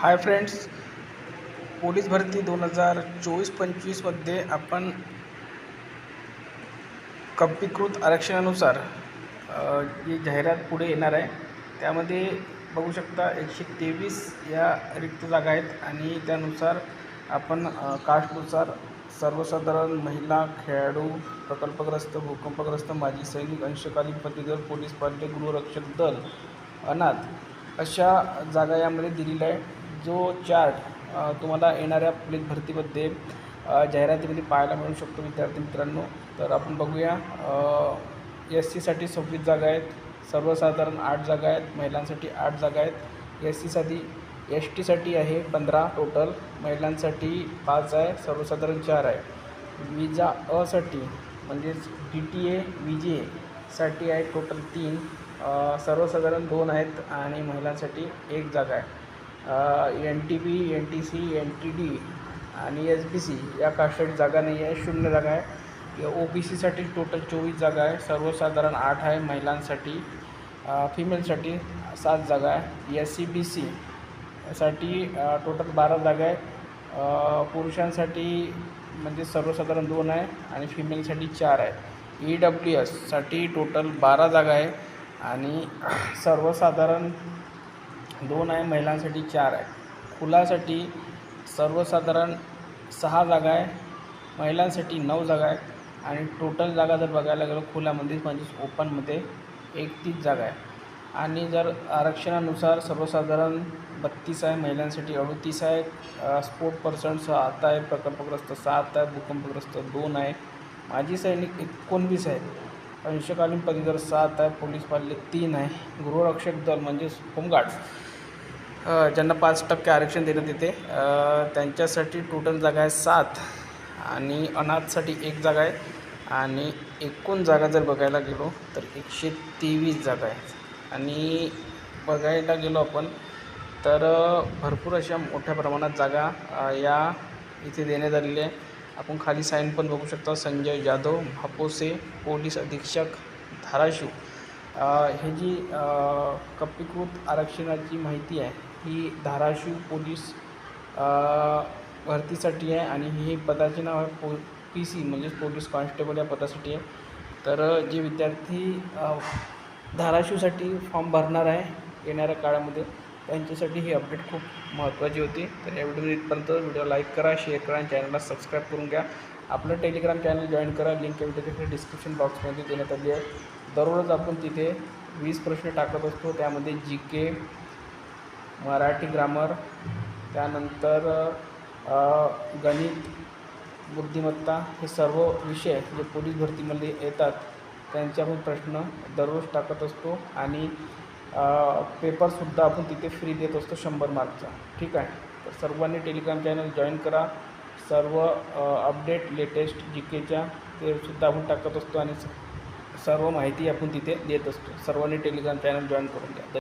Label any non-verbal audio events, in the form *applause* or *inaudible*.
Hi friends police भरती दोन हजार चोवीस पंचवीसमध्ये आपण कप्पीकृत आरक्षणानुसार जी जाहिरात पुढे येणार आहे त्यामध्ये बघू शकता एकशे तेवीस या रिक्त जागा आहेत आणि त्यानुसार आपण कास्टनुसार सर्वसाधारण महिला खेळाडू प्रकल्पग्रस्त भूकंपग्रस्त माजी सैनिक अंशकालीन पदवीधर पोलीस पाल्य गृहरक्षक दल अनाथ अशा जागा यामध्ये दिलेल्या आहे. जो चार्ट तुम्हाला येणाऱ्या पोलीस भरतीमध्ये जाहिरातीमध्ये पाहायला मिळू शकतो विद्यार्थी मित्रांनो. तर आपण बघूया एस सीसाठी सव्वीस जागा आहेत सर्वसाधारण आठ जागा आहेत महिलांसाठी आठ जागा आहेत. एस सीसाठी एस टीसाठी आहे पंधरा टोटल महिलांसाठी पाच आहे सर्वसाधारण चार आहे. विजा असाठी म्हणजेच डी टी ए वी जे एसाठी आहे टोटल तीन सर्वसाधारण दोन आहेत आणि महिलांसाठी एक जागा आहे. N T B N T C N T D आणि एस बी सी या कास्टसाठी जागा नाही आहे शून्य जागा आहे. ओ बी सीसाठी टोटल चोवीस जागा आहे. सर्वसाधारण आठ आहे महिलांसाठी फिमेलसाठी सात जागा आहे. एस सी बी सी साठी टोटल बारा जागा आहे. पुरुषांसाठी म्हणजे सर्वसाधारण दोन आहे आणि फिमेलसाठी चार आहे. ई डब्ल्यू एससाठी टोटल बारा जागा आहे आणि *clears throat* सर्वसाधारण दोन आहे महिलांसाठी चार आहे. खुलासाठी सर्वसाधारण सहा जागा आहे महिलांसाठी नऊ जागा आहे आणि टोटल जागा जर बघायला गेलो खुल्यामध्ये म्हणजेच ओपनमध्ये एकतीस जागा आहे. आणि जर आरक्षणानुसार सर्वसाधारण बत्तीस आहे महिलांसाठी अडतीस आहे स्पोर्ट पर्सन सात आहे प्रकल्पग्रस्त सात आहे भूकंपग्रस्त दोन आहे. माजी सैनिक एकोणवीस आहेत अंशकालीन पदवीधर सात आहे पोलीस पाल्य तीन आहे. गृहरक्षक दल म्हणजेच होमगार्ड्स. ज्यांना पाच टक्के आरक्षण देण्यात येते त्यांच्यासाठी टोटल जागा आहे सात आणि अनाथसाठी एक जागा आहे आणि एकूण जागा जर बघायला गेलो तर एकशे तेवीस जागा आहेत. आणि बघायला गेलो आपण तर भरपूर अशा मोठ्या प्रमाणात जागा या इथे देण्यात आलेली आहे आपण खाली साईन पण बघू शकता. संजय जाधव भापोसे पोलीस अधीक्षक धाराशिव. हे जी कप्पीकृत आरक्षणाची माहिती आहे ही धाराशिव पोलीस भरतीसाठी आहे आणि ही पदाचे नाव आहे पो पी सी म्हणजेच पोलीस कॉन्स्टेबल या पदासाठी आहे. तर जे विद्यार्थी धाराशिवसाठी फॉर्म भरणार आहे येणाऱ्या काळामध्ये त्यांच्यासाठी ही अपडेट खूप महत्त्वाची होती. तर या व्हिडिओ इथपर्यंत व्हिडिओ लाईक करा शेअर करा आणि चॅनलला सबस्क्राईब करून घ्या. आपलं टेलिग्राम चॅनल जॉईन करा. लिंक व्हिडिओ डिस्क्रिप्शन बॉक्समध्ये देण्यात आली आहे. दररोज आपण तिथे वीस प्रश्न टाकत असतो. त्यामध्ये जी के मराठी ग्रामर त्यानंतर गणित बुद्धिमत्ता हे सर्व विषय जे पोलीस भरतीमध्ये येतात त्यांचे प्रश्न दररोज टाकत असतो आणि पेपरसुद्धा आपण तिथे फ्री देत असतो शंभर मार्कचा ठीक आहे? तर सर्वांनी टेलिग्राम चॅनल जॉईन करा. सर्व अपडेट लेटेस्ट जी केच्या ते सुद्धा आपण टाकत असतो आणि स- सर्व माहिती आपण तिथे देत असतो. सर्वांनी टेलिग्राम चॅनल जॉईन करून घ्या.